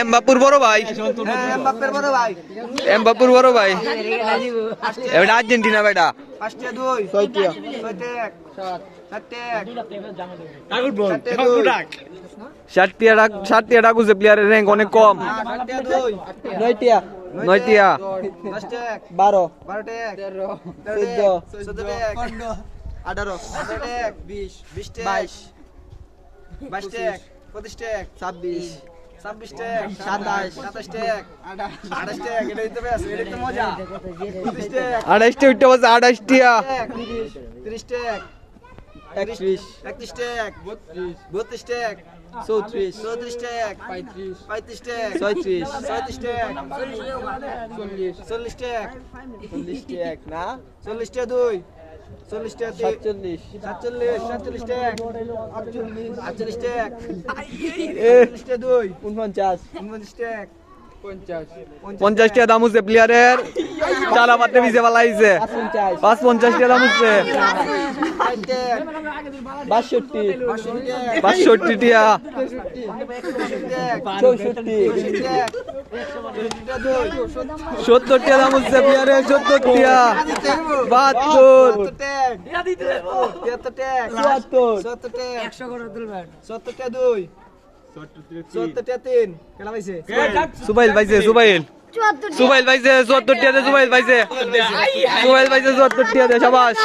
এমবাপুর বড় ভাই হ্যাঁ ভাই এমবাপুর বড় ভাই এটা আর্জেন্টিনা বেটা ষাটটিয়া ডাক প্লেয়ারের র্যাঙ্ক অনেক কম নয়টিয়া নয়টিয়া বারো আঠারো বিশ বাইশ পঁচিশটা এক ছাব্বিশ ছাব্বিশটা এক সাতাশ। সাতাশটা এক আঠাশটা এক এটা দিতে পারছ এটা তো মজা উঠতে তিরিশটা এক একত্রিশ এক বত্রিশটা এক চৌত্রিশ চৌত্রিশটা এক পঁয়ত্রিশ পঁয়ত্রিশটা এক ছয়ত্রিশ ছয়ত্রিশটা এক চল্লিশটা এক চল্লিশটি এক না চল্লিশটা দুই সাতচল্লিশ। সাতচল্লিশ আটচল্লিশটা দুই। উনপঞ্চাশ। পঞ্চাশটিয়া দাম হচ্ছে প্লেয়ারের চালা ভিজে পালাইছে। পঞ্চাশ পাঁচ পঞ্চাশটিয়া দাম হচ্ছে। বাষট্টি। বাষট্টি চৌষট্টি। দুই। সত্তরটিয়া দাম হচ্ছে প্লেয়ারের সত্তরটিয়া বাহাত্তর। সত্তরটা এক তিয়াত্তরটা এক চুয়াত্তর সত্তরটা এক সত্তরটা দুই সত্তরটা তিন কেনা পাইছে সুবাইল পাইছে সুবাইল সুবাইল পাইছে সত্তরটিয়াতে সুবাইল পাইছে সুবাইল পাইছে সত্তরটিয়াতে সাবাস।